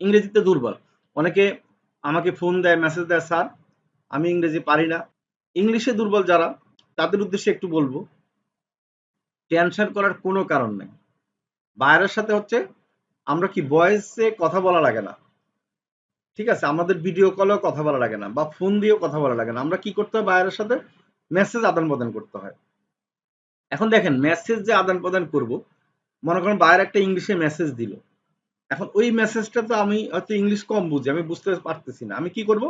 ইংরেজিতে দুর্বল। অনেকে আমাকে ফোন দেয় মেসেজ দেয়, স্যার, আমি ইংরেজি পারি না। ইংলিশে দুর্বল যারা, তাদের উদ্দেশ্যে একটু বলব টেনশন করার কোনো কারণ নেই। বাইরের সাথে হচ্ছে, আমরা কি ভয়েসে কথা বলা লাগে না? ঠিক আছে, আমাদের ভিডিও কলেও কথা বলা লাগে না, বা ফোন দিয়েও কথা বলা লাগে না। আমরা কি করতে হয় বাইরের সাথে? মেসেজ আদান প্রদান করতে হয়। এখন দেখেন মেসেজ যে আদান প্রদান করব, মনে করেন বাইরে একটা ইংলিশে মেসেজ দিল। এখন ওই মেসেজটা তো আমি হয়তো ইংলিশ কম বুঝি, আমি বুঝতে পারতেছি না। আমি কি করব?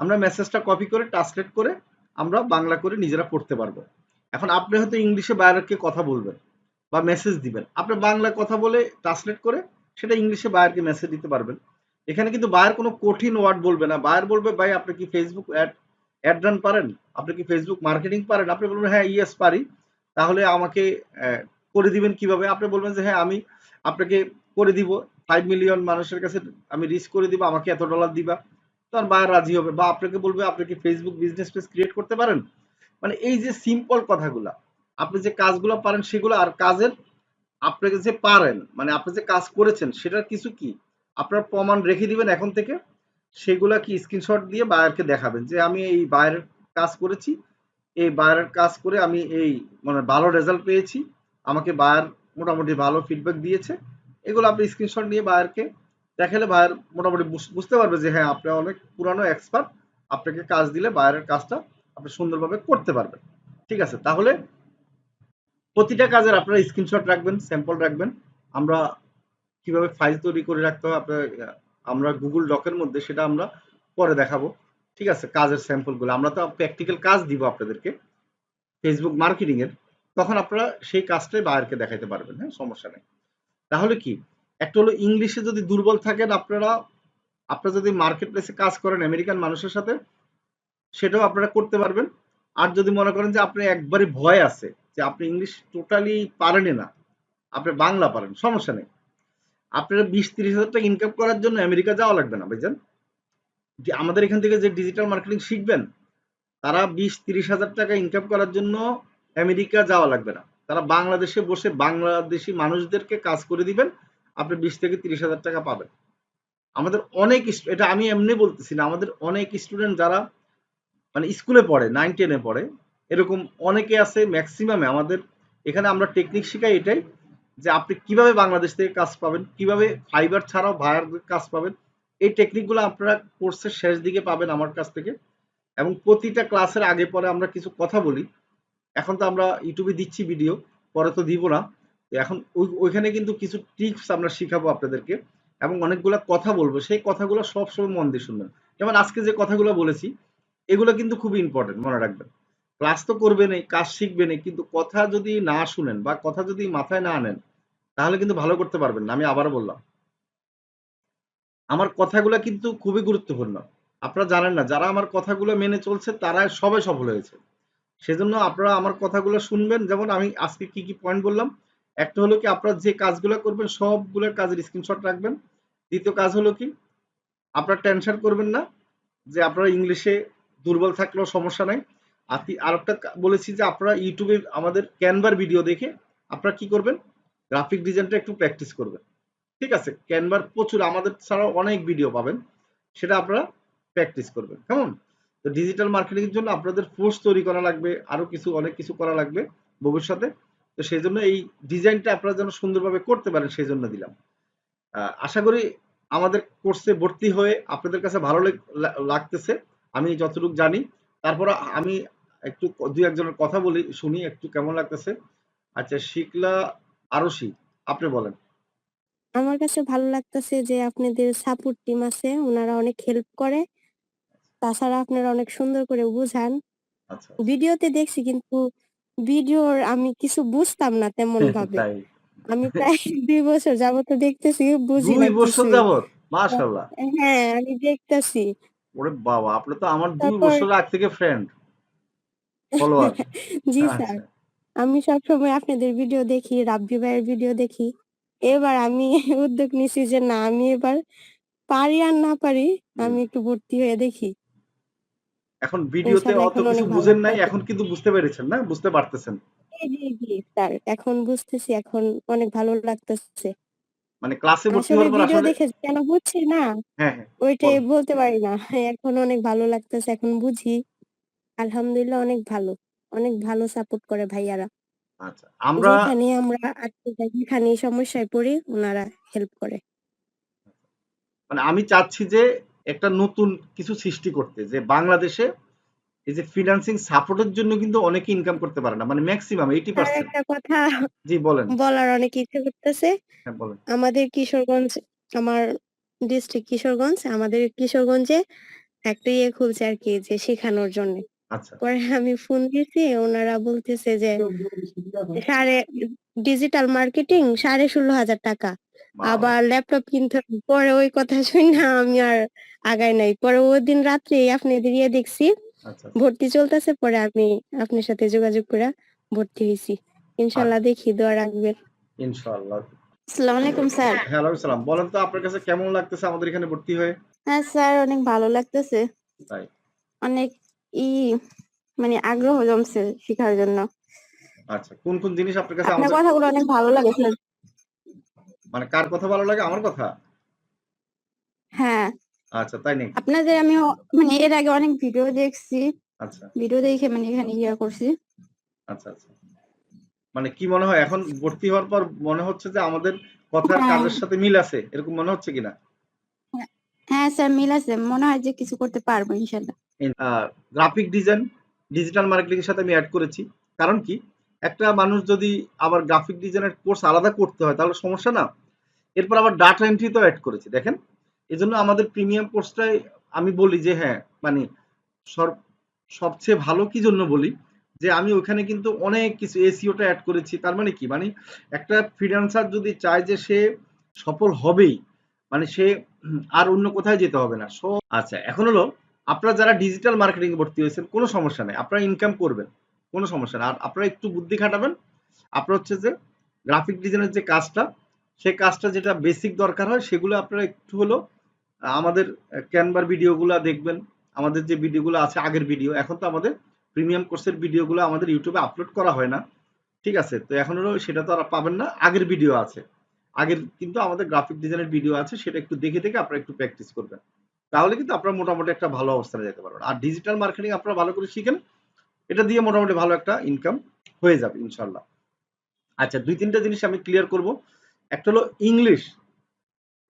আমরা মেসেজটা কপি করে ট্রান্সলেট করে আমরা বাংলা করে নিজেরা পড়তে পারব। এখন আপনি হয়তো ইংলিশে বাইরেকে কথা বলবেন বা মেসেজ দিবেন। আপনি বাংলা কথা বলে ট্রান্সলেট করে সেটা ইংলিশে বাইরকে মেসেজ দিতে পারবেন। এখানে কিন্তু বাইর কোনো কঠিন ওয়ার্ড বলবে না। বাইর বলবে, ভাই, আপনি কি ফেসবুক অ্যাড অ্যাড রান পারেন? আপনি কি ফেসবুক মার্কেটিং পারেন? আপনি বলবেন হ্যাঁ ইয়েস পারি। তাহলে আমাকে করে দিবেন কীভাবে? আপনি বলবেন যে হ্যাঁ আমি আপনাকে করে দিব। ফাইভ মিলিয়ন মানুষের কাছে আমি রিচ করে দিব, আমাকে এত ডলার দিবা। তখন বায়ার রাজি হবে বা আপনাকে বলবে, আপনি কি ফেসবুক বিজনেস পেজ ক্রিয়েট করতে পারেন? মানে এই যে সিম্পল কথাগুলা, আপনি যে কাজগুলো পারেন সেগুলো আর কাজের আপনাকে যে পারেন মানে আপনি যে কাজ করেছেন সেটার কিছু কি? আপনার প্রমাণ রেখে দিবেন এখন থেকে, সেগুলা কি স্ক্রিনশট দিয়ে বায়ারকে দেখাবেন যে আমি এই বায়ারের কাজ করেছি, এই বায়ারের কাজ করে আমি এই মানে ভালো রেজাল্ট পেয়েছি, আমাকে বায়ার মোটামুটি ভালো ফিডব্যাক দিয়েছে। এগুলো আপনি স্ক্রিনশট নিয়ে বায়ারকে দেখালে বায়ার মোটামুটি বুঝতে পারবে যে হ্যাঁ আপনি অনেক পুরানো এক্সপার্ট আপনাকে কাজ দিলে বায়ারের কাজটা আপনি সুন্দরভাবে করতে পারবেন। ঠিক আছে, তাহলে প্রতিটা কাজের আপনারা স্ক্রিনশট রাখবেন স্যাম্পল রাখবেন। আমরা কীভাবে ফাইল তৈরি করে রাখতে হয়, আপনার, আমরা গুগল ডকের মধ্যে সেটা আমরা পরে দেখাবো। ঠিক আছে, কাজের স্যাম্পলগুলো আমরা তো প্র্যাকটিক্যাল কাজ দিব আপনাদেরকে ফেসবুক মার্কেটিংয়ের তখন আপনারা সেই কাজটাই বায়ারকে দেখাইতে পারবেন হ্যাঁ সমস্যা নেই। তাহলে কি? একটা হলো ইংলিশে যদি দুর্বল থাকেন আপনারা আপনারা যদি মার্কেট প্লেসে কাজ করেন আমেরিকান মানুষের সাথে, সেটাও আপনারা করতে পারবেন। আর যদি মনে করেন যে আপনি একবারে ভয় আছে, যে আপনি ইংলিশ টোটালি পারেনই না, আপনি বাংলা পারেন, সমস্যা নেই। আপনারা বিশ তিরিশ হাজার টাকা ইনকাম করার জন্য আমেরিকা যাওয়া লাগবে না, ভাইজান। যে আমাদের এখান থেকে যে ডিজিটাল মার্কেটিং শিখবেন, তারা বিশ তিরিশ হাজার টাকা ইনকাম করার জন্য আমেরিকা যাওয়া লাগবে না। তারা বাংলাদেশে বসে বাংলাদেশি মানুষদেরকে কাজ করে দিবেন, আপনি বিশ থেকে তিরিশ হাজার টাকা পাবেন। আমাদের অনেক এটা আমি এমনি বলতেছি না, আমাদের অনেক স্টুডেন্ট যারা মানে স্কুলে পড়ে নাইন টেনে পড়ে, এরকম অনেকে আছে ম্যাক্সিমামে আমাদের এখানে আমরা টেকনিক শিখাই এটাই যে আপনি কীভাবে বাংলাদেশ থেকে কাজ পাবেন, কীভাবে ফাইবার ছাড়াও ভায়ার কাজ পাবেন, এই টেকনিকগুলো আপনারা কোর্সের শেষ দিকে পাবেন আমার কাছ থেকে। এবং প্রতিটা ক্লাসের আগে পরে আমরা কিছু কথা বলি। এখন তো আমরা ইউটিউবে দিচ্ছি ভিডিও পরে তো দিব না। এখন ওইখানে কিন্তু কিছু টিপস আমরা শিখাবো আপনাদেরকে এবং অনেকগুলা কথা বলব। সেই কথাগুলো সবসময় মন দিয়ে শুনবেন। যেমন আজকে যে কথাগুলো বলেছি, এগুলো কিন্তু খুবই ইম্পর্টেন্ট মনে রাখবেন। ক্লাস তো করবেনই কাজ শিখবেনই কিন্তু কথা যদি না শুনেন বা কথা যদি মাথায় না আনেন, তাহলে কিন্তু ভালো করতে পারবেন না। আমি আবার বললাম। আমার কথাগুলো কিন্তু খুবই গুরুত্বপূর্ণ। আপনারা জানেন না, যারা আমার কথাগুলো মেনে চলছে, তারা সবাই সফল হয়েছে। সেজন্য আপনারা আমার কথাগুলো শুনবেন। যেমন আমি আজকে কি কি পয়েন্ট বললাম, একটা হলো কি আপনারা যে কাজগুলো করবেন, সবগুলোর কাজের স্ক্রিনশট রাখবেন। দ্বিতীয় কাজ হলো কি, আপনারা টেনশন করবেন না যে আপনারা ইংলিশে দুর্বল থাকলেও সমস্যা নাই। আর আরেকটা বলেছি যে আপনারা ইউটিউবে আমাদের ক্যানভার ভিডিও দেখে আপনারা কি করবেন গ্রাফিক ডিজাইনটা একটু প্র্যাকটিস করবেন। ঠিক আছে? ক্যানভার প্রচুর, আমাদের ছাড়াও অনেক ভিডিও পাবেন। সেটা আপনারা প্র্যাকটিস করবেন। কেমন? তো ডিজিটাল মার্কেটিং এর জন্য আপনাদের ফোর্স তৈরি করা লাগবে, আরও কিছু, অনেক কিছু করা লাগবে ভবিষ্যতে। তো সেই জন্য এই ডিজাইনটা আপনারা যেন সুন্দরভাবে করতে পারেন, সেই জন্য দিলাম। আশা করি আমাদের কোর্সে ভর্তি হয়ে আপনাদের কাছে ভালো লাগতেছে। আমি যতটুকু জানি। তারপর আমি একটু দুই একজনের কথা বলি, শুনি একটু কেমন লাগতেছে। আচ্ছা শিকলা আরশি, আপনি বলেন। আমার কাছে ভালো লাগতেছে যে আপনাদের সাপোর্ট টিম আছে, ওনারা অনেক হেল্প করে। তাছাড়া আপনারা অনেক সুন্দর করে বুঝান। আচ্ছা। ভিডিওতে দেখছি কিন্তু ভিডিওর আমি কিছু বুঝতাম না তেমন ভাবে তাই। আমি প্রায় দুই বছর যাবত দেখতেছি বুঝি না দুই বছর যাবত? মাশাল্লাহ হ্যাঁ আমি দেখতেছি। ওরে বাবা আপনি তো আমার দুই তারপর বছর আগ থেকে ফ্রেন্ড ফলোয়ার জি স্যার। আচ্ছা। আমি সবসময় আপনাদের ভিডিও দেখি রাব্বি ভাইয়ের ভিডিও দেখি। এবার আমি উদ্যোগ নিছি যে না আমি এবার পারি আর না পারি আমি একটু ভর্তি হয়ে দেখি। এখন ভিডিওতে অত কিছু বুঝেন নাই এখন কিন্তু বুঝতে পেরেছেন না বুঝতে পারতেছেন জি জি জি স্যার এখন বুঝতেছি এখন অনেক ভালো লাগতেছে মানে ক্লাসে ভর্তি হওয়ার পর আসলে দেখে কেন বুঝছি না হ্যাঁ, হ্যাঁ ওইটাই বলতে পারি না। এখন অনেক ভালো লাগতেছে। এখন বুঝি। আলহামদুলিল্লাহ অনেক ভালো। অনেক ভালো সাপোর্ট করে ভাইয়ারা। আচ্ছা। আমরা যেখানেই আমরা আটকে যাই, সমস্যায় পড়ি ওনারা হেল্প করে। মানে আমি চাচ্ছি যে একটা নতুন কিছু সৃষ্টি করতে। যে বাংলাদেশে এই যে ফিন্যান্সিং সাপোর্ট এর জন্য কিন্তু অনেকে ইনকাম করতে পারে না। মানে মেক্সিমাম আর 80% একটা কথা জি বলেন। বলার অনেক ইচ্ছে করতেছে। হ্যাঁ, বলেন। আমাদের কিশোরগঞ্জ আমার ডিস্ট্রিক্ট কিশোরগঞ্জ। আমাদের কিশোরগঞ্জে একটা ইয়ে খুলছে আরকি যে শেখানোর জন্যে। আচ্ছা। পরে আমি ফোন দিয়েছি ওনারা বলতেছে যে সাড়ে ডিজিটাল মার্কেটিং ৳16,500 টাকা। আবার ল্যাপটপ কিনতে পরে ওই কথা শুইনা আমি আর আগাই নাই। পরে ওই দিন রাত্রেই আপনাদের ইয়ে দেখছি। আচ্ছা। ভর্তি চলতেছে। পরে আমি আপনার সাথে যোগাযোগ করে ভর্তি হইছি। ইনশাআল্লাহ আচ্ছা। দেখি দোয়া রাখবেন। ইনশাআল্লাহ। আসসালামু আলাইকুম স্যার। হ্যাঁ, ওয়ালাইকুম সালাম। বলেন তো আপনার কাছে কেমন লাগতেছে আমাদের এখানে ভর্তি হয়ে? হ্যাঁ, স্যার অনেক ভালো লাগতেছে। তাই। অনেক ই মানে আগ্রহ জমছে শিখার জন্য। আচ্ছা। কোন, কোন জিনিস আপনার কাছে আমাদের কথাগুলো অনেক ভালো লাগে স্যার। মানে কার কথা ভালো লাগে? আমার কথা? হ্যাঁ। আচ্ছা, তাই নাকি? আপনাদের আমি মানে এর আগে অনেক ভিডিও দেখছি। আচ্ছা। ভিডিও দেখে মানে এখানে ইয়া করছি। আচ্ছা, আচ্ছা। মানে কি মনে হয় এখন ভর্তি হওয়ার পর মনে হচ্ছে যে আমাদের কথার হ্যাঁ। কাজের সাথে মিল আছে? এরকম মনে হচ্ছে কিনা? হ্যাঁ, হ্যাঁ স্যার মিল আছে। মনে হয় যে কিছু করতে পারব ইনশাআল্লাহ। গ্রাফিক ডিজাইন, ডিজিটাল মার্কেটিং এর সাথে আমি অ্যাড করেছি। কারণ কি? একটা মানুষ যদি আবার গ্রাফিক ডিজাইনের কোর্স আলাদা করতে হয় তাহলে সমস্যা না? এরপর আবার ডাটা এন্ট্রি তেও এড করেছি। দেখেন? এজন্য আমাদের প্রিমিয়াম কোর্সটাই আমি বলি যে হ্যাঁ, মানে সবচেয়ে ভালো কি জন্য বলি? যে আমি ওখানে কিন্তু অনেক কিছু এসইও টা এড করেছি। তার মানে কি? মানে একটা ফ্রিল্যান্সার যদি চায় যে সে সফল হবেই, মানে সে আর অন্য কোথায় যেতে হবে না। আচ্ছা এখন হলো আপনারা যারা ডিজিটাল মার্কেটিং ভর্তি হয়েছেন কোনো সমস্যা নাই। আপনারা ইনকাম করবেন। কোন সমস্যা না। আর আপনারা একটু বুদ্ধি খাটাবেন। আপনার হচ্ছে যে গ্রাফিক ডিজাইনের যে কাজটা, সেই কাজটা যেটা বেসিক দরকার হয় সেগুলো আপনারা একটু হলেও আ আমাদের ক্যানভার ভিডিওগুলা দেখবেন। আমাদের যে ভিডিওগুলো আছে আগের ভিডিও। এখন তো আমাদের প্রিমিয়াম কোর্সের ভিডিওগুলো আমাদের ইউটিউবে আপলোড করা হয় না। ঠিক আছে? তো এখন হলো সেটা তো আর পাবেন না। আগের ভিডিও আছে। আগের কিন্তু আমাদের গ্রাফিক ডিজাইনের ভিডিও আছে সেটা একটু দেখে, দেখে আপনারা একটু প্র্যাকটিস করবেন। তাহলে কিন্তু আপনারা মোটামুটি একটা ভালো অবস্থানে যেতে পারবেন। আর ডিজিটাল মার্কেটিং আপনারা ভালো করে শিখেন। এটা দিয়ে মোটামুটি ভালো একটা ইনকাম হয়ে যাবে ইনশাল্লাহ আচ্ছা দুই তিনটা জিনিস আমি ক্লিয়ার করব। একটা হলো ইংলিশ।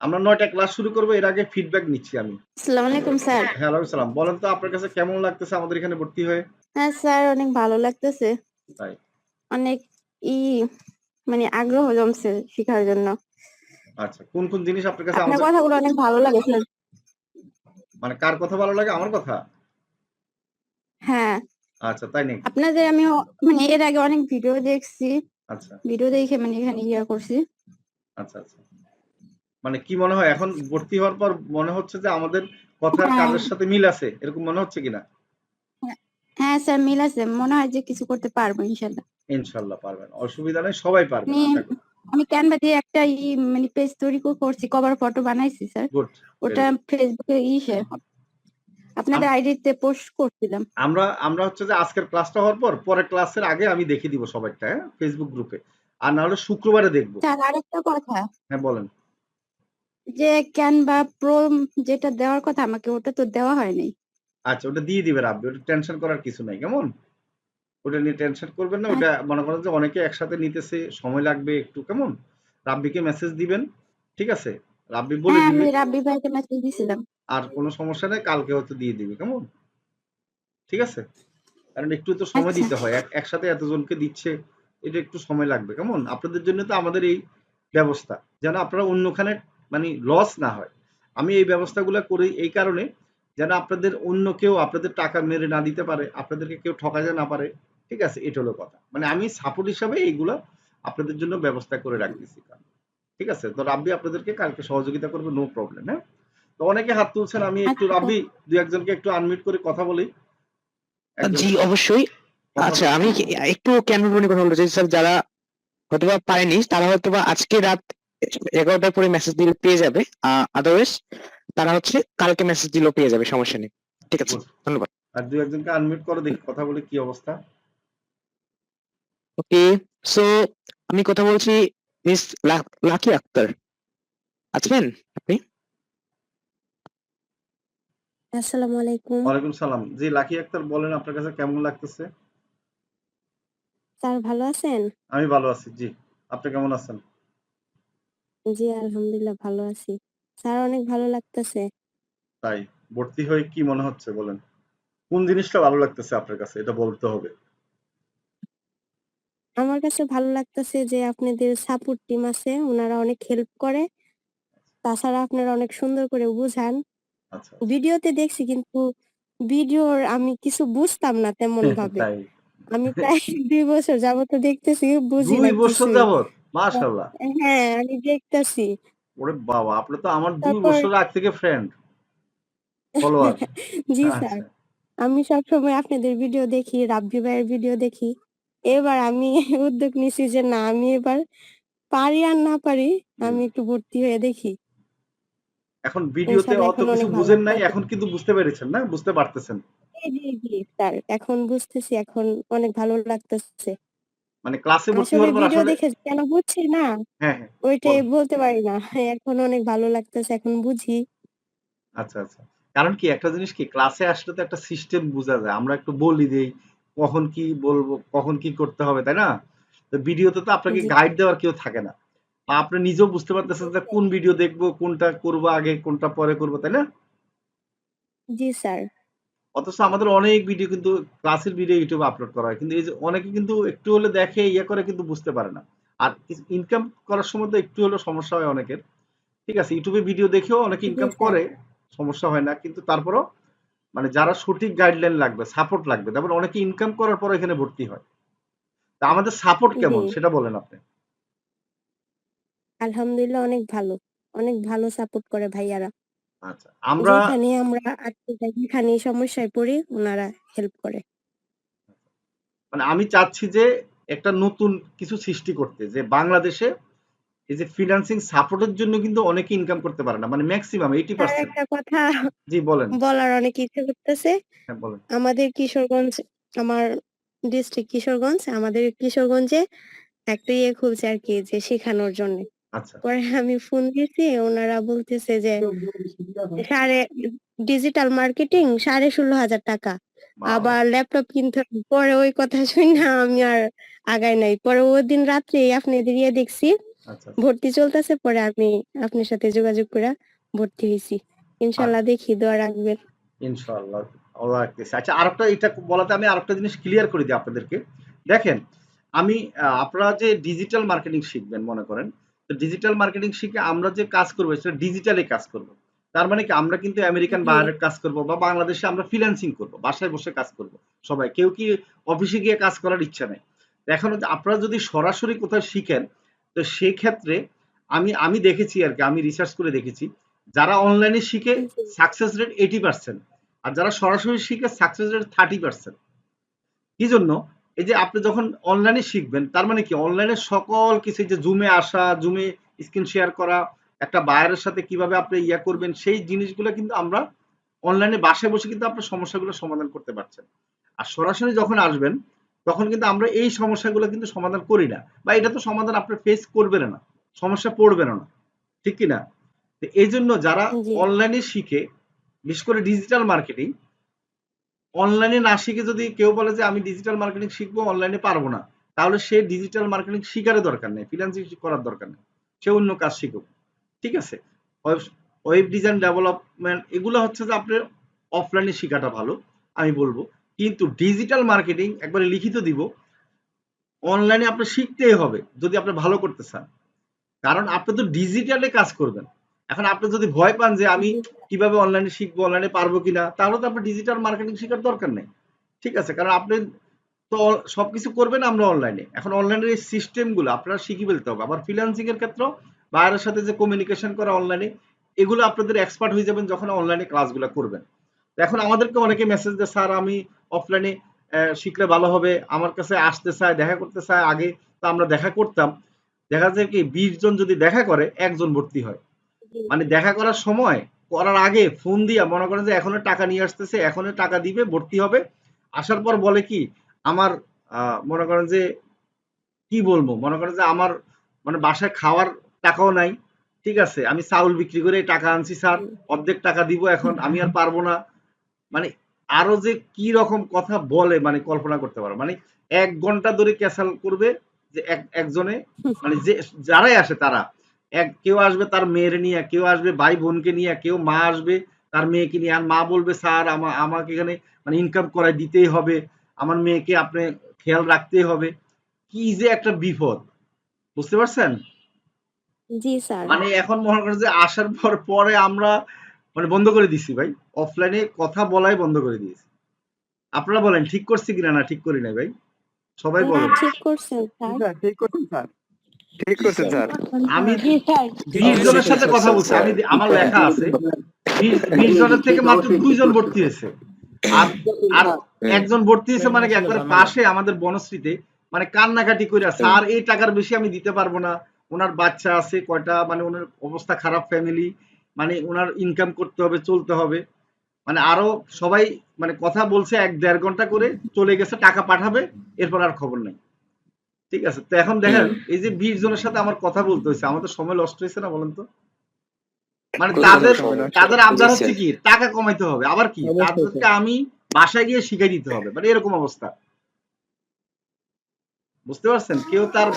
আমরা ৯ টা ক্লাস শুরু করব। এর আগে ফিডব্যাক নিচ্ছি আমি। আসসালামু আলাইকুম স্যার। হ্যাঁ, ওয়ালাইকুম সালাম। বলেন তো আপনার কাছে কেমন লাগতেছে আমাদের এখানে ভর্তি হয়ে? হ্যাঁ, স্যার অনেক ভালো লাগতেছে। তাই। অনেক ই মানে আগ্রহ জমছে শিখার জন্য। আচ্ছা। কোন, কোন জিনিস আপনার কাছে আপনার কথাগুলো অনেক ভালো লাগে স্যার। মানে কার কথা ভালো লাগে? আমার কথা? হ্যাঁ। আচ্ছা, তাই নাকি? আপনাদের আমি মানে এর আগে অনেক ভিডিও দেখছি। আচ্ছা। ভিডিও দেখে মানে এখানে ইয়া করছি। আচ্ছা, আচ্ছা। মানে কি মনে হয় এখন ভর্তি হওয়ার পর মনে হচ্ছে যে আমাদের কথার হ্যাঁ। কাজের সাথে মিল আছে? এরকম মনে হচ্ছে কিনা? হ্যাঁ, স্যার মিল আছে। মনে হয় যে কিছু করতে পারব ইনশাআল্লাহ। ইনশাআল্লাহ পারবেন। অসুবিধা নাই। সবাই পারবেন আমি ক্যানভা দিয়ে একটা ই মানে পেজ তৈরি করছি। কভার ফটো বানাইছি স্যার। ওটা। ফেসবুকে ইসে আপনাদের আইডিতে পোস্ট করছিলাম। আমরা আমরা হচ্ছে যে আজকের ক্লাসটা হওয়ার পর পরের ক্লাসের আগে আমি দেখিয়ে দিব সবাইরটা হ্যাঁ? ফেসবুক গ্রুপে। আর না হলে শুক্রবারে দেখব। স্যার আরেকটা কথা। হ্যাঁ, বলেন। যে ক্যানভা প্রো যেটা দেওয়ার কথা আমাকে ওটা তো দেওয়া হয় নাই। আচ্ছা ওটা দিয়ে দিবে রাব্বি। ওটা টেনশন করার কিছু নাই। কেমন? ওটা নিয়ে টেনশন করবেন না। ওটা মনে করেন যে অনেকে একসাথে নিতেছে, সময় লাগবে একটু কেমন? রাব্বিকে মেসেজ দিবেন। ঠিক আছে? রাব্বি বলে হ্যাঁ, আমি রাব্বি ভাইকে মেসেজ দিছিলাম। আর কোন সমস্যা নাই। কালকে হয়তো দিয়ে দিবে। কেমন? ঠিক আছে? কারণ একটু তো সময় আচ্ছা। দিতে হয়। একসাথে এতজনকে দিচ্ছে, এটা একটু সময় লাগবে। কেমন? আপনাদের জন্য তো আমাদের এই ব্যবস্থা। যেন আপনারা অন্যখানে মানে লস না হয়। আমি এই ব্যবস্থাগুলা করি এই কারণে যেন আপনাদের অন্য কেউ আপনাদের টাকা মেরে না দিতে পারে, আপনাদেরকে কেউ ঠকাতে না পারে। ঠিক আছে? এটা হলো কথা। মানে আমি সাপোর্ট হিসাবে এইগুলো আপনাদের জন্য ব্যবস্থা করে রাখতেছি। ঠিক আছে? তো রাব্বি আপনাদেরকে কালকে সহযোগিতা করবে নো প্রবলেম হ্যাঁ? তো অনেকে হাত তুলছেন। আমি একটু আচ্ছা। রাব্বি দুই একজনকে একটু আনমিউট করে কথা বলি। জি, অবশ্যই। আচ্ছা আমি একটু নিয়ে কথা বলতে চাই স্যার যারা হয়তোবা পারেনি তারা হয়তোবা আজকে রাত ১১ টার পরে মেসেজ দিলে পেয়ে যাবে। আদারওয়াইজ তারা হচ্ছে কালকে মেসেজ দিলেও পেয়ে যাবে সমস্যা নেই। ঠিক আছে। ধন্যবাদ। আর ২-১ জনকে আনমিউট করো দেখি কথা বলি কি অবস্থা? ওকে। সো আমি কথা বলছি মিস লাকি আক্তার। আছেন আপনি? আসসালামু আলাইকুম ওয়ালাইকুম সালাম জি লাকি আক্তার বলেন আপনার কাছে কেমন লাগতেছে? স্যার ভালো আছেন? আমি ভালো আছি জি। আপনি কেমন আছেন? জি আলহামদুলিল্লাহ ভালো আছি। স্যার অনেক ভালো লাগতেছে। তাই ভর্তি হয়ে কি মনে হচ্ছে বলেন? কোন জিনিসটা ভালো লাগতেছে আপনার কাছে? এটা বলতে হবে। আমার কাছে ভালো লাগতেছে যে আপনাদের সাপোর্ট টিম আছে ওনারা অনেক হেল্প করে। তাছাড়া আপনারা অনেক সুন্দর করে বুঝান। আচ্ছা ভিডিওতে দেখছি কিন্তু ভিডিওর আমি কিছু বুঝতাম না তেমন ভাবে আমি প্রায় দুই বছর যাবত দেখতেছি বুঝি দুই বছর যাবত? মাশাআল্লাহ। হ্যাঁ আমি দেখতেছি। ওরে বাবা আপনি তো আমার দুই বছর আগ থেকে ফ্রেন্ড ফলোয়ার জি আচ্ছা। স্যার। আমি সবসময় আপনাদের ভিডিও দেখি রাব্বি ভাইয়ের ভিডিও দেখি। এবার আমি উদ্যোগ নিছি যে না আমি এবার পারি আর না পারি আমি একটু ভর্তি হয়ে দেখি। এখন ভিডিওতে অত কিছু বুঝেন নাই এখন কিন্তু বুঝতে পেরেছেন না বুঝতে পারতেছেন। জি জি জি স্যার এখন বুঝতেছি এখন অনেক ভালো লাগতেছে। মানে ক্লাসে ভর্তি হওয়ার পর ভিডিও আসলে দেখে কেন বুঝছি না হ্যাঁ হ্যাঁ ওইটাই বলতে পারি না এখন অনেক ভালো লাগতেছে এখন বুঝি। আচ্ছা আচ্ছা। কারণ কি একটা জিনিস কি ক্লাসে আসলে তো একটা সিস্টেম বোঝা যায় আমরা একটু বলি দেই কখন কি বলব কখন কি করতে হবে তাই না? তো ভিডিওতে তো আপনাকে গাইড দেওয়ার কেউ থাকে না। আপনি নিজেও বুঝতে পারতেছেন যে কোন ভিডিও দেখব কোনটা করব আগে কোনটা পরে করব তাই না? জি স্যার। অথচ আমাদের অনেক ভিডিও কিন্তু ক্লাসের ভিডিও ইউটিউবে আপলোড করা হয়। কিন্তু এই যে অনেকে কিন্তু একটু হলে দেখে ইয়ে করে কিন্তু বুঝতে পারে না। আর ইনকাম করার সময় তো একটু হলেও সমস্যা হয় অনেকের। ঠিক আছে ইউটিউবে ভিডিও দেখেও অনেকে ইনকাম করে সমস্যা হয় না। কিন্তু তারপরও মানে যারা সঠিক গাইডলাইন লাগবে সাপোর্ট লাগবে তারপর অনেকে ইনকাম করার পর এখানে ভর্তি হয়। তা আমাদের সাপোর্ট কেমন সেটা বলেন আপনি। আলহামদুলিল্লাহ অনেক ভালো অনেক ভালো সাপোর্ট করে ভাইয়ারা। আচ্ছা আমরা যেখানে আমরা আটকে যাই যেখানে সমস্যায় পড়ি ওনারা হেল্প করে। মানে আমি চাচ্ছি যে একটা নতুন কিছু সৃষ্টি করতে যে বাংলাদেশে এই যে ফিনান্সিং সাপোর্টের জন্য কিন্তু অনেকে ইনকাম করতে পারে না মানে ম্যাক্সিমাম এইটি আর পার্সেন্ট একটা কথা জি বলেন। বলার অনেক ইচ্ছে করতেছে। হ্যাঁ বলেন। আমাদের কিশোরগঞ্জ আমার ডিস্ট্রিক্ট কিশোরগঞ্জ আমাদের কিশোরগঞ্জে একটা ইয়ে খুলছে আর কি যে শেখানোর জন্য। আচ্ছা। পরে আমি ফোন দিয়েছি ওনারা বলতেছে যে সাড়ে ডিজিটাল মার্কেটিং সাড়ে ষোলো হাজার টাকা। আবার ল্যাপটপ কিনতে হবে। পরে ওই কথা শুনে আমি আর আগাই নাই। পরে ওই দিন রাত্রে আপনাদের ইয়ে দেখছি ভর্তি চলতেছে পরে আমি আপনার সাথে যোগাযোগ করে ভর্তি হয়েছি ইনশাল্লাহ দেখি দোয়া রাখবেন। রাখতেছে আচ্ছা আরেকটা এটা বলাতে আমি আরেকটা জিনিস ক্লিয়ার করে দিই আপনাদেরকে। দেখেন আমি আপনারা যে ডিজিটাল মার্কেটিং শিখবেন মনে করেন তো ডিজিটাল মার্কেটিং শিখে আমরা যে কাজ করব সেটা ডিজিটালে কাজ করব। তার মানে কি আমরা কিন্তু আমেরিকান বাইরের কাজ করব বা বাংলাদেশে আমরা ফ্রিল্যান্সিং করব বাসায় বসে কাজ করব সবাই। কেউ কি অফিসে গিয়ে কাজ করার ইচ্ছা নেই? এখন আপনারা যদি সরাসরি কোথাও শিখেন তো সেই ক্ষেত্রে আমি আমি দেখেছি আর কি, আমি রিসার্চ করে দেখেছি, যারা অনলাইনে শিখে সাকসেস রেট এইটি পার্সেন্ট আর যারা সরাসরি শিখে সাকসেস রেট থার্টি পার্সেন্ট কি জন্য? এই যে আপনি যখন অনলাইনে শিখবেন, তার মানে কি? অনলাইনে সকল কিছু যে জুমে আসা জুমে স্ক্রিন শেয়ার করা, একটা বায়ারের সাথে কীভাবে আপনি ইয়া করবেন, সেই জিনিসগুলো কিন্তু আমরা অনলাইনে বাসায় বসে কিন্তু আপনার সমস্যাগুলো সমাধান করতে পারছেন। আর সরাসরি যখন আসবেন তখন কিন্তু আমরা এই সমস্যাগুলো কিন্তু সমাধান করি না। বা এটা তো সমাধান আপনার ফেস করবেন না সমস্যা পড়বে না ঠিক কি না তো এই জন্য যারা অনলাইনে শিখে বিশেষ করে ডিজিটাল মার্কেটিং অনলাইনে না শিখে যদি কেউ বলে যে আমি ডিজিটাল মার্কেটিং শিখব অনলাইনে পারব না তাহলে সে ডিজিটাল মার্কেটিং শিকারের দরকার নেই ফ্রিল্যান্সিং করার দরকার নেই সে অন্য কাজ শিখুক ঠিক আছে? ওয়েব ডিজাইন ডেভেলপমেন্ট এগুলো হচ্ছে যে আপনার অফলাইনে শেখাটা ভালো আমি বলব। কিন্তু ডিজিটাল মার্কেটিং একবারে লিখিত দিব অনলাইনে আপনার শিখতেই হবে যদি আপনি ভালো করতে চান। কারণ আপনি তো ডিজিটালে কাজ করবেন। এখন আপনি যদি ভয় পান যে আমি কীভাবে অনলাইনে শিখব অনলাইনে পারব কিনা, তাহলে তো আপনার ডিজিটাল মার্কেটিং শেখার দরকার নেই। ঠিক আছে, কারণ আপনি তো সবকিছু করবেন আমরা অনলাইনে এখন অনলাইনের এই সিস্টেমগুলো আপনারা শিখে ফেলতে হবে। আবার ফ্রিল্যান্সিং এর ক্ষেত্রেও বাইরের সাথে যে কমিউনিকেশন করা অনলাইনে এগুলো আপনাদের এক্সপার্ট হয়ে যাবেন যখন অনলাইনে ক্লাসগুলো করবেন। এখন আমাদেরকে অনেকে মেসেজ দেয় স্যার আমি অফলাইনে শিখলে ভালো হবে। আমার কাছে আসতে চায় দেখা করতে চায়। আগে তো আমরা দেখা করতাম। দেখা যায় কি বিশ জন যদি দেখা করে একজন ভর্তি হয়। মানে দেখা করার সময় করার আগে ফোন দিয়া মনে করেন যে এখনও টাকা নিয়ে আসতেছে এখনও টাকা দিবে ভর্তি হবে। আসার পর বলে কি আমার মনে করেন যে কি বলব? মনে করেন যে আমার মানে বাসায় খাওয়ার টাকাও নাই। ঠিক আছে আমি চাউল বিক্রি করে টাকা আনছি স্যার। অর্ধেক টাকা দিব এখন আমি আর পারব না। মানে আরও যে কি রকম কথা বলে মানে কল্পনা করতে পারো। মানে এক ঘণ্টা ধরে ক্যাসাল করবে যে একজনে মানে যে যারাই আসে তারা। এক কেউ আসবে তার মেয়ের নিয়ে কেউ আসবে ভাই বোনকে নিয়ে কেউ মা আসবে তার মেয়েকে নিয়ে। আর মা বলবে স্যার আমা আমাকে এখানে মানে ইনকাম করায় দিতেই হবে। আমার মেয়েকে আপনি খেয়াল রাখতেই হবে। কি যে একটা বিপদ। বুঝতে পারছেন? জি স্যার। মানে এখন মনে করেন যে আসার পর পরে আমরা মানে বন্ধ করে দিছি ভাই। অফলাইনে কথা বলাই বন্ধ করে দিয়েছি। আপনারা বলেন ঠিক করছি কিনা না ঠিক করি নাই ভাই? সবাই বলেন। ঠিক করছেন স্যার। ঠিক করছেন স্যার। ঠিক করছেন স্যার। আমি জি স্যার। বিশ জনের সাথে কথা বলছি আমি আমার লেখা আছে। জনের থেকে মাত্র দুইজন ভর্তি হয়েছে। আর আর একজন ভর্তি হয়েছে মানে কি একবার পাশে আমাদের বনশ্রীতে। মানে কান্নাকাটি করে স্যার এই টাকার বেশি আমি দিতে পারব না। ওনার বাচ্চা আছে কয়টা? মানে ওনার অবস্থা খারাপ ফ্যামিলি মানে ওনার ইনকাম করতে হবে চলতে হবে। মানে আরও সবাই মানে কথা বলছে এক দেড় ঘণ্টা করে চলে গেছে টাকা পাঠাবে এরপর আর খবর নাই। ঠিক আছে? তো এখন দেখেন এই যে বিশ জনের সাথে আমার কথা বলতে হয়েছে আমাদের সময় নষ্ট হয়েছে না বলেন তো? মানে তাদের তাদের আবদার হচ্ছে কি? টাকা কমাইতে হবে। আবার কি? তাদেরকে আমি বাসায় গিয়ে শিখাই দিতে হবে। মানে এরকম অবস্থা। বুঝতে পারছেন? কেউ তার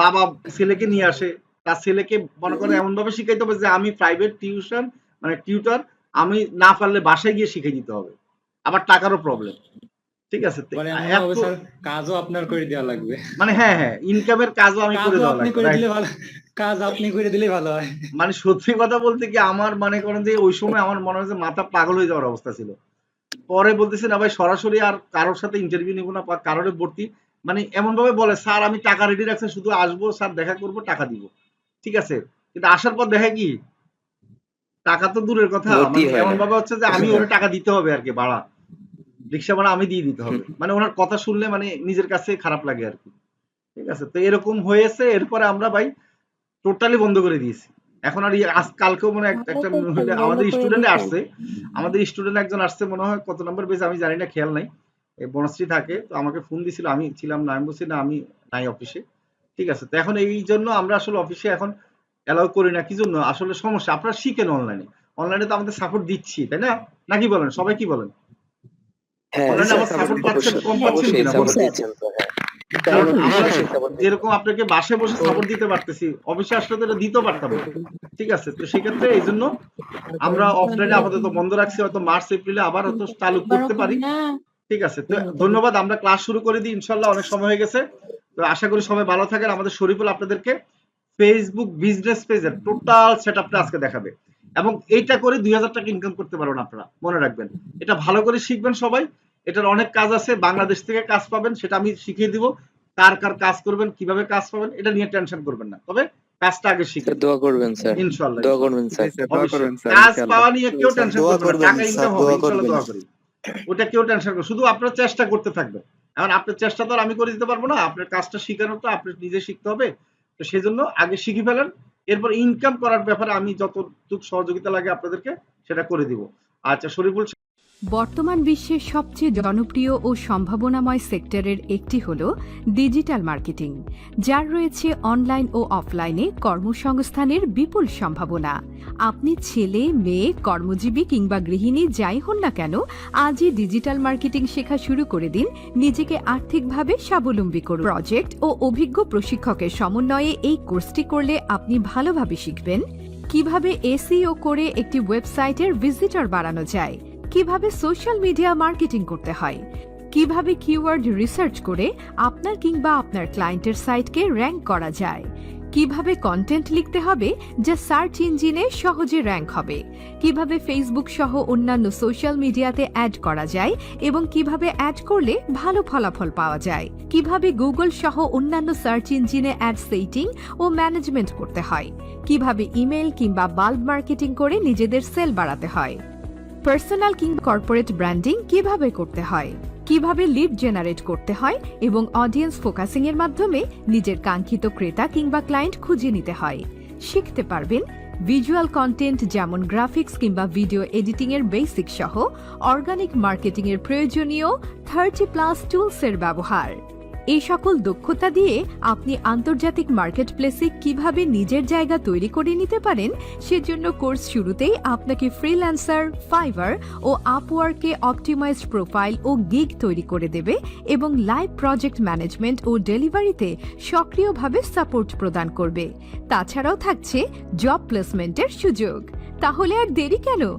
বাবা ছেলেকে নিয়ে আসে তার ছেলেকে মনে করে এমন ভাবে শিখাইতে হবে যে আমি প্রাইভেট টিউশন মানে টিউটর আমি না পারলে বাসায় গিয়ে শিখে দিতে হবে। আবার টাকারও প্রবলেম ঠিক আছে? মানে কাজও আপনার করে দেওয়া লাগবে। মানে হ্যাঁ হ্যাঁ ইনকামের কাজও আমি করে দেওয়া লাগবে করে দিলে ভালো কাজ আপনি করে দিলে ভালো হয়। মানে সত্যি কথা বলতে কি আমার মনে করেন যে ওই সময় আমার মনে হয় যে মাথা পাগল হয়ে যাওয়ার অবস্থা ছিল। পরে বলতেছে না ভাই সরাসরি আর কারোর সাথে ইন্টারভিউ নিব না কারোর ভর্তি। মানে এমন ভাবে বলে স্যার আমি টাকা রেডি রাখছি শুধু আসব স্যার দেখা করব টাকা দিব। ঠিক আছে? কিন্তু আসার পর দেখে কি? টাকা তো দূরের কথা। মানে। এমন ভাবে হচ্ছে যে আমি ওর টাকা দিতে হবে আর কি ভাড়া। রিক্সা ভাড়া আমি দিয়ে দিতে হবে। মানে ওনার কথা শুনলে মানে নিজের কাছে খারাপ লাগে আর কি ঠিক আছে? তো এরকম হয়েছে এরপরে আমরা ভাই টোটালি বন্ধ করে দিয়েছি। এখন আর আজ কালকেও মনে হয় একটা আমাদের স্টুডেন্ট আসছে। আমাদের স্টুডেন্ট একজন আসছে মনে হয় কত নম্বর বেজ আমি জানি না খেয়াল নাই। বনশ্রী থাকে তো আমাকে ফোন দিছিল আমি ছিলাম না আমি বলছি না আমি নাই অফিসে ঠিক আছে? তো এখন এই জন্য আমরা আসলে অফিসে এখন অ্যালাউ করি না। কি জন্য? আসলে সমস্যা আপনারা শিখেন অনলাইনে অনলাইনে তো আমাদের সাপোর্ট দিচ্ছি তাই না? নাকি বলেন? সবাই কি বলেন? হ্যাঁ অনলাইনে আমার সাপোর্ট পাচ্ছেন কম পাচ্ছেন কিনা? বলেন? কারণ আমরা যেরকম আপনাকে বাসে বসে সাপোর্ট দিতে পারতেছি অফিসে আসলে তো এটা দিতেও পারতাম। ঠিক আছে? তো সেক্ষেত্রে এই জন্য আমরা অফলাইনে আপাতত বন্ধ রাখছি হয়তো মার্চ এপ্রিলে আবার হয়তো চালু করতে পারি। ঠিক আছে? তো ধন্যবাদ আমরা ক্লাস শুরু করে দিই ইনশাল্লাহ অনেক সময় হয়ে গেছে। তো আশা করি সবাই ভালো থাকেন। আমাদের শরীফুল আপনাদেরকে ফেসবুক বিজনেস পেজের টোটাল সেট আপটা আজকে দেখাবে। এবং এইটা করে দুই হাজার টাকা ইনকাম করতে পারবেন আপনারা মনে রাখবেন। এটা ভালো করে শিখবেন সবাই। এটার অনেক কাজ আছে বাংলাদেশ থেকে কাজ পাবেন সেটা আমি শিখিয়ে দিব। কার কার কাজ করবেন কীভাবে কাজ পাবেন এটা নিয়ে টেনশন করবেন না। তবে কাজটা আগে শিখে দোয়া করবেন স্যার। ইনশাল্লাহ দোয়া করবেন স্যার। অবশ্যই। কাজ পাওয়া নিয়ে কেউ টেনশন দোয়া করবেন, টাকা ইনকাম হবে দোয়া করবেন। দোয়া করি। ওটা কেউ টেনশন করবে শুধু আপনার চেষ্টা করতে থাকবে। এখন আপনার চেষ্টা তো আমি করে দিতে পারব না, আপনার কাজটা শিখানো তো আপনার নিজে শিখতে হবে। তো সেই জন্য আগে শিখে ফেলেন, এরপর ইনকাম করার ব্যাপারে আমি যতটুকু সহযোগিতা লাগে আপনাদেরকে, সেটা করে দিব। আচ্ছা শরীফুল বর্তমান বিশ্বের সবচেয়ে জনপ্রিয় ও সম্ভাবনাময় সেক্টরের একটি হল ডিজিটাল মার্কেটিং, যার রয়েছে অনলাইন ও অফলাইনে কর্মসংস্থানের বিপুল সম্ভাবনা। আপনি ছেলে, মেয়ে, কর্মজীবী কিংবা গৃহিণী যাই হন না কেন, আজই ডিজিটাল মার্কেটিং শেখা শুরু করে দিন, নিজেকে আর্থিকভাবে স্বাবলম্বী করুন। প্রজেক্ট ও অভিজ্ঞ প্রশিক্ষকের সমন্বয়ে এই কোর্সটি করলে আপনি ভালোভাবে শিখবেন। কীভাবে এসিও করে একটি ওয়েবসাইটের ভিজিটর বাড়ানো যায় কীভাবে সোশ্যাল মিডিয়া মার্কেটিং করতে হয়? কীভাবে কিওয়ার্ড রিসার্চ করে আপনার কিংবা আপনার ক্লায়েন্টের সাইটকে র্যাঙ্ক করা যায়? কীভাবে কন্টেন্ট লিখতে হবে যা সার্চ ইঞ্জিনে সহজে র্যাঙ্ক হবে? কীভাবে ফেসবুক সহ অন্যান্য সোশ্যাল মিডিয়াতে অ্যাড করা যায় এবং কীভাবে অ্যাড করলে ভালো ফলাফল পাওয়া যায়? কীভাবে গুগল সহ অন্যান্য সার্চ ইঞ্জিনে অ্যাড সেটিং ও ম্যানেজমেন্ট করতে হয়? কীভাবে ইমেল কিংবা বাল্ব মার্কেটিং করে নিজেদের সেল বাড়াতে হয়? পার্সোনাল কিং কর্পোরেট ব্র্যান্ডিং কীভাবে করতে হয়? কীভাবে লিড জেনারেট করতে হয়? এবং অডিয়েন্স ফোকাসিং এর মাধ্যমে নিজের কাঙ্ক্ষিত ক্রেতা কিংবা ক্লায়েন্ট খুঁজে নিতে হয়। শিখতে পারবেন ভিজুয়াল কন্টেন্ট যেমন গ্রাফিক্স কিংবা ভিডিও এডিটিং এর বেসিক সহ, অর্গানিক মার্কেটিং এর প্রয়োজনীয় থার্টি প্লাস টুলস এর ব্যবহার। এই সকল দক্ষতা দিয়ে আপনি আন্তর্জাতিক মার্কেটপ্লেসে কীভাবে নিজের জায়গা তৈরি করে নিতে পারেন, সেজন্য কোর্স শুরুতেই আপনাকে ফ্রিল্যান্সার, ফাইবার ও আপওয়ার্কে অপটিমাইজড প্রোফাইল ও গিগ তৈরি করে দেবে এবং লাইভ প্রজেক্ট ম্যানেজমেন্ট ও ডেলিভারিতে সক্রিয়ভাবে সাপোর্ট প্রদান করবে। তাছাড়াও থাকছে জব প্লেসমেন্টের সুযোগ। তাহলে আর দেরি কেন?